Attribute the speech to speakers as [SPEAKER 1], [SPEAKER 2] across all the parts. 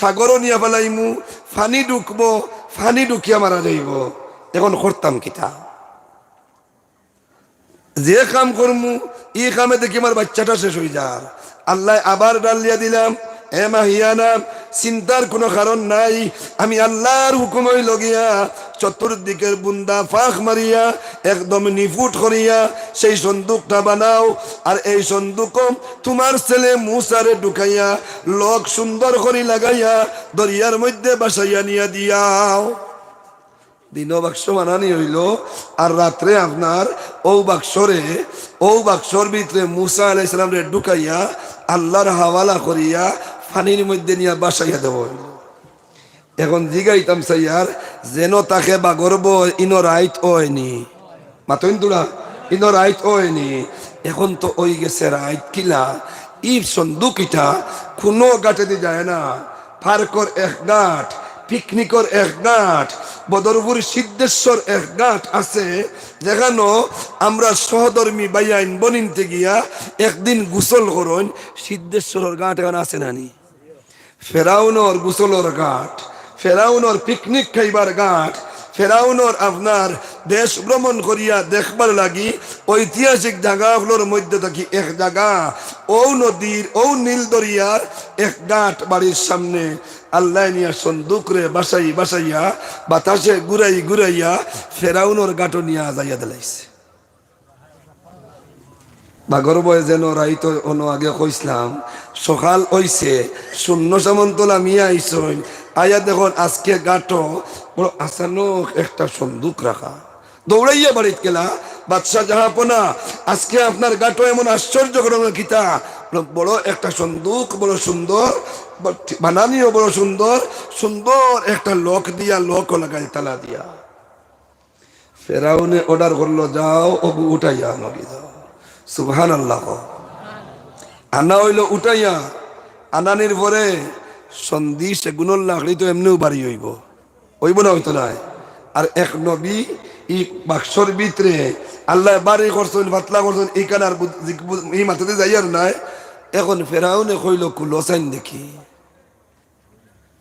[SPEAKER 1] সাগরও নিয়ে পেলাইমু, ফানি ঢুকবো ফানি ঢুকিয়া মারা যাইব। এখন করতাম কিতা? যে কাম করমু, ই কামে দেখি আমার বাচ্চাটা শেষ হয়ে যার। আল্লাহ আবার ডালিয়া দিলাম, এ মাহিয়ানা চিন্তার কোনো কারণ নাই, আমি আল্লাহর হুকুমই লগিয়া চতুর্দিকের বুন্দা ফাঁক মারিয়া, একদম নিফুট করিয়া, সেই সন্দুকটা বানাও। আর এই সন্দুক তোমার ছেলে মুসারে ঢুকাইয়া, লোক সুন্দর করি লাগাইয়া, দরিয়ার মধ্যে বাসাইয়া নিয়া দিয়াও। দিন বাক্স বানানি হইল, আর রাত্রে আপনার ও বাক্সরে, ও বাক্সর ভিতরে মুসা আলাইসালাম রে ঢুকাইয়া, আল্লাহর হাওয়ালা করিয়া, পানির মধ্যে নিয়ে বাসাইয়া দেব হইল। এখন জিগাইতাম সাইয়ার, যেন তাকে বাগরব ইনো রাইত হয়নি। মাতইন তোরা ইনো রাইত হয়নি। এখন তো ওই গেছে রাইত কিলা। ই সন্দুকিটা কোনো গাটে দিয়ে যায় না। ফারকর এক গাঁট, পিকনিকর এক গাঁট, বদরপুর সিদ্ধেশ্বর এক গাঁট আছে। যেখানো আমরা সহধর্মী বাইয়াইন বনিনতে গিয়া একদিন গোসল করুন, সিদ্ধেশ্বরের গাঁট এখানে আছে নানি। ফেরাউনর গোসলর ঘাট ফেরাউনর পিকনিক খাইবার ঘাট ফেরাউনর আপনার দেশ ভ্রমণ করিয়া দেখবার লাগি, ঐতিহাসিক জায়গাগুলোর মধ্যে থাকি এক জায়গা ও নদীর ও নীল দরিয়ার এক ঘাট বাড়ির সামনে। আল্লাহ নিয়া সন্দুক রে বাসাই বাসাইয়া, বাতাসে ঘুরাই ঘুরাইয়া ফেরাউনর গাটো নিয়া যাইয়া দিলাইছে। বাগর বয় যেন রাইত অন্য আগে কইসলাম, সকাল হইছে, শূন্য সামন্তলা মিয়া আইসন আয়া দেখুন, আজকে গাটো বড় আসানক একটা সন্দুক রাখা। দৌড়াইয়া বাড়িত গেলা, বাদশাহ জাহাপনা, আজকে আপনার গাটো এমন আশ্চর্য করণের কিতা বড় একটা সন্দুক, বড় সুন্দর বানানিও বড় সুন্দর সুন্দর একটা লক দিয়া লক লাগাই, তালা দিয়া। ফেরাউনে অর্ডার করল, যাও অবু, উঠাইয়া নবী, যাও। সুবহান আল্লাহ আনা হইল, উঠাইয়া। আনানির পরে সন্ধি সেগুনোর লাকড়ি তো এমনিও বাড়ি হইব। হইব না হইতো নাই। আর এক নবী ই বাক্সর ভিতরে আল্লাহ বাড়ি করছেন পাতলা করছেন এইখানে আর এই মাথাতে যাই আর নাই। এখন ফেরাউনে কইল কুলো চাইন দেখি।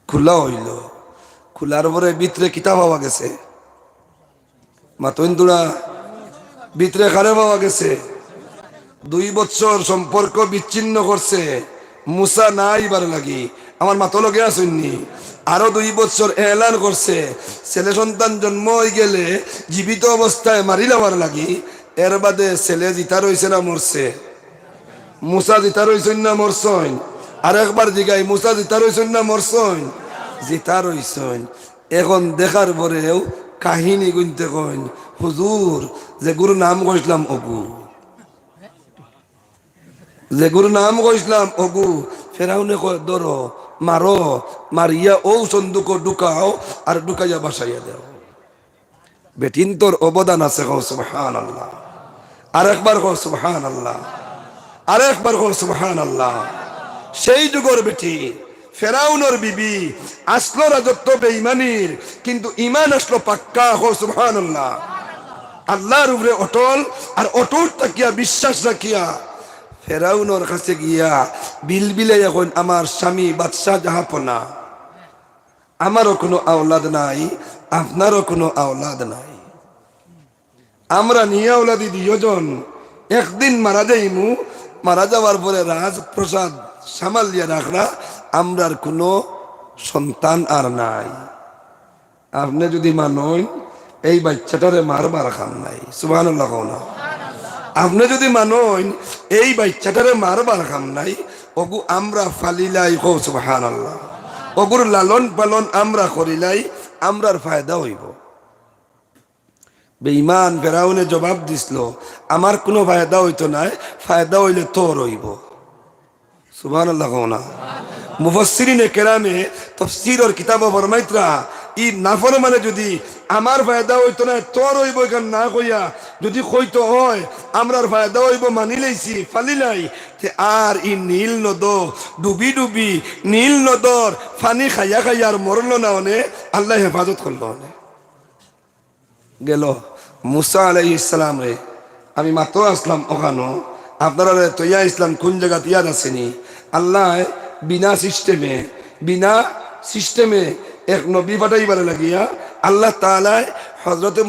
[SPEAKER 1] খোলা হইল। খোলার পরে ভিতরে কিতাব পাওয়া গেছে। মাতইন তোরা ভিতরে খারে পাওয়া গেছে। দুই বছর সম্পর্ক বিচ্ছিন্ন করছে। মুসা নাই বার লাগি। আমার মাতলকে আসেননি আরও দুই বছর এলান করছে। ছেলে সন্তান জন্ম হয়ে গেলে জীবিত অবস্থায় মারি লাবার লাগি। এর বাদে ছেলে জিতা রয়েছে না মরছে। মুসা জিতা রয়েছেন না মরছইন আর একবার জিগাই, মুসা জিতা রয়েছেন না মরছইন জিতা রয়েছেন এখন দেখার পরেও কাহিনী গুনতে কইন। হুজুর, যে গুরু নাম কইসলাম অগু। যে গুরু নাম কইসলাম অগু। ফেরাউনে ধরো মারো, মারিয়া ও সন্দুক ঢুকাও আর ঢুকাইয়া বাসাইয়া দেও। বেটিন তোর অবদান আছে কো সুবহান আল্লাহ আর একবার কো সুবহান আল্লাহ আর একবার কো সুবহান আল্লাহ সেই যুগর বেটি, ফেরাউনর বিবি, আসলো রাজত্ব বেঈমানির, কিন্তু ইমান আসলো পাক্কা হো সুবহান আল্লাহ আল্লাহর উপরে অটল আর অটুট তাকিয়া, বিশ্বাস রাখিয়া ফেরাউনর কাছে গিয়া বিল বিলে এখন আমার স্বামী বাদশাহ জাহাপনা। আমারও কোনো আওলাদ নাই, আপনারও কোনো আওলাদ নাই। আমরা নিয়ে আওলাদি দুজন একদিন মারা যাইমু, মারা যাওয়ার পরে রাজপ্রসাদ সামাল দিয়ে রাখরা, আমরার কোনো সন্তান আর নাই। আপনি যদি মানন এই বাচ্চাটারে মারবার খান নাই। সুবাহ আপনি যদি মানন, এই বাচ্চাটারে মারবার কাম নাই, ওগু আমরা ফালিলাই হো সুবহান আল্লাহ ওগুর লালন পালন আমরা করিলাই, আমরার ফায়দা হইব। বেঈমান ফেরাউনে জবাব দিছিল আমার কোনো ফায়দা হইতো নাই, ফায়দা হইলে তোর হইব। সুবহান আল্লাহ না। মুফসিরিনে কেরামে তফসিরর কিতাব ফরমাইতরা, ই নাফর মানে যদি আমার ফায়দা হইতো না তোর হইব এখান না কইয়া যদি কইতো হয়, আমরার ফায়দা হইব মানি লাইছি ফালিলাই তে আর ই নীল নদ ডুবি ডুবি নীল নদর, ফানি খাইয়া খাইয়া আর মরল না অনে আল্লাহ হেফাজত করল অনে গেল, মুসা আলাই ইসলাম রে, আমি মাত্র আসলাম ওখানো। আপনারা তৈয়া ইসলাম কোন জায়গা ইয়াদ আসেনি আল্লাহ বিনা সিস্টেমে বিনা সিস্টেমে এক নবী পাঠাইবার লাগিয়া আল্লাহ তালায় হজরতে